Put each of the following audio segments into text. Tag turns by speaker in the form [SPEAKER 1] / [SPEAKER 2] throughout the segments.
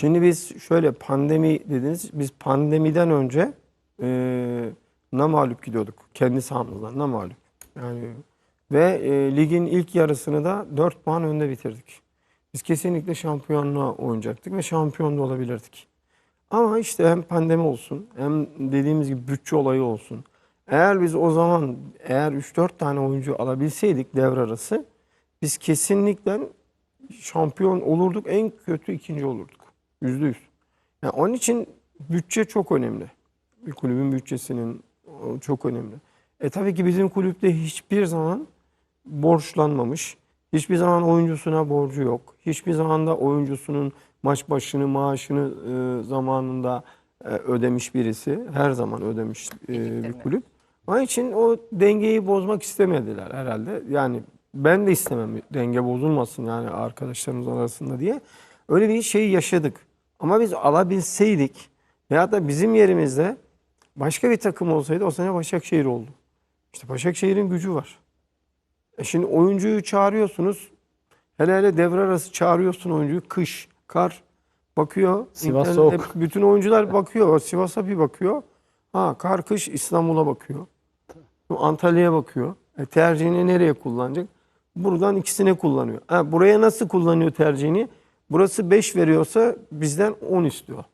[SPEAKER 1] Şimdi biz şöyle pandemi dediniz. Biz pandemiden önce e, namalup gidiyorduk. Kendi sahamızdan namalup. Yani ve e, ligin ilk yarısını da 4 puan önde bitirdik. Biz kesinlikle şampiyonluğa oynayacaktık ve şampiyon da olabilirdik. Ama işte hem pandemi olsun hem dediğimiz gibi bütçe olayı olsun. Eğer biz o zaman eğer 3-4 tane oyuncu alabilseydik devre arası biz kesinlikle şampiyon olurduk. En kötü ikinci olurduk. Yüzde yüz. Yani onun için bütçe çok önemli. Bir kulübün bütçesinin çok önemli. E tabii ki bizim kulüpte hiçbir zaman borçlanmamış. Hiçbir zaman oyuncusuna borcu yok. Hiçbir zaman da oyuncusunun maç başını, maaşını e, zamanında e, ödemiş birisi. Her zaman ödemiş e, bir kulüp. Onun için o dengeyi bozmak istemediler herhalde. Yani ben de istemem denge bozulmasın yani arkadaşlarımız arasında diye. Öyle bir şey yaşadık. Ama biz alabilseydik veyahut da bizim yerimizde başka bir takım olsaydı o sene Başakşehir oldu. İşte Başakşehir'in gücü var. E şimdi oyuncuyu çağırıyorsunuz. Hele hele devre arası çağırıyorsun oyuncuyu. Kış, kar bakıyor.
[SPEAKER 2] Sivas soğuk.
[SPEAKER 1] Bütün oyuncular bakıyor. Sivas'a bir bakıyor. Ha kar, kış İstanbul'a bakıyor. Antalya'ya bakıyor. E, tercihini nereye kullanacak? Buradan ikisine kullanıyor. Ha, buraya nasıl kullanıyor tercihini? Burası 5 veriyorsa bizden 10 istiyor.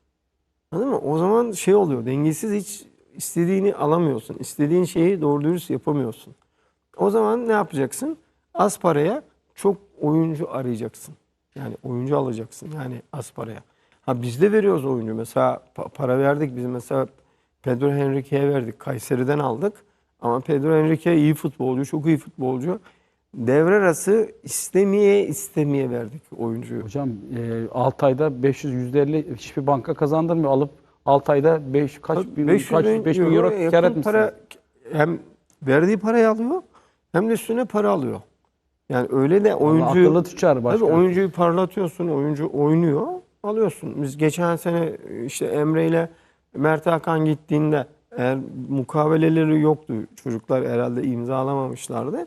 [SPEAKER 1] Anladın mı? O zaman şey oluyor. Dengesiz hiç istediğini alamıyorsun. İstediğin şeyi doğru dürüst yapamıyorsun. O zaman ne yapacaksın? Az paraya çok oyuncu arayacaksın. Yani oyuncu alacaksın. Yani az paraya. Ha biz de veriyoruz oyuncu. Mesela pa- para verdik. Biz mesela Pedro Henrique'ye verdik. Kayseri'den aldık. Ama Pedro Henrique iyi futbolcu, çok iyi futbolcu. Devre arası istemeye istemeye verdik oyuncuyu.
[SPEAKER 2] Hocam 6 ayda 500 %50 hiçbir banka kazandırmıyor. Alıp 6 ayda 5 kaç bin
[SPEAKER 1] 500
[SPEAKER 2] kaç 5 bin euro kar etmişsin.
[SPEAKER 1] para hem verdiği parayı alıyor hem de üstüne para alıyor. Yani öyle de oyuncu
[SPEAKER 2] akıllı tüccar
[SPEAKER 1] Tabii
[SPEAKER 2] başkanım.
[SPEAKER 1] oyuncuyu parlatıyorsun, oyuncu oynuyor, alıyorsun. Biz geçen sene işte Emre ile Mert Hakan gittiğinde eğer mukaveleleri yoktu. Çocuklar herhalde imzalamamışlardı.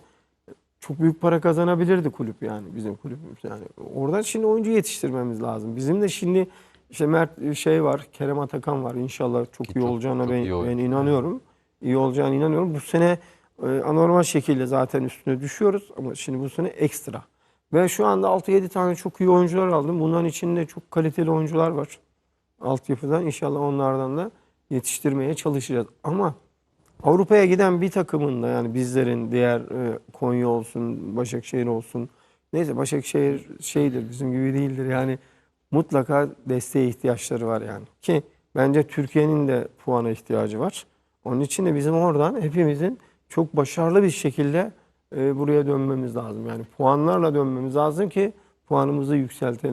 [SPEAKER 1] Çok büyük para kazanabilirdi kulüp yani bizim kulübümüz yani. Oradan şimdi oyuncu yetiştirmemiz lazım. Bizim de şimdi işte Mert şey var, Kerem Atakan var. İnşallah çok iyi
[SPEAKER 3] çok-
[SPEAKER 1] olacağına
[SPEAKER 3] çok
[SPEAKER 1] ben,
[SPEAKER 3] iyi
[SPEAKER 1] ben inanıyorum. İyi olacağına inanıyorum. Bu sene e, anormal şekilde zaten üstüne düşüyoruz ama şimdi bu sene ekstra. Ve şu anda 6-7 tane çok iyi oyuncular aldım. Bunların içinde çok kaliteli oyuncular var. Altyapıdan inşallah onlardan da yetiştirmeye çalışacağız. Ama Avrupa'ya giden bir takımın da yani bizlerin diğer e, Konya olsun, Başakşehir olsun. Neyse Başakşehir şeydir bizim gibi değildir yani mutlaka desteğe ihtiyaçları var yani. Ki bence Türkiye'nin de puana ihtiyacı var. Onun için de bizim oradan hepimizin çok başarılı bir şekilde e, buraya dönmemiz lazım. Yani puanlarla dönmemiz lazım ki puanımızı yükseltelim.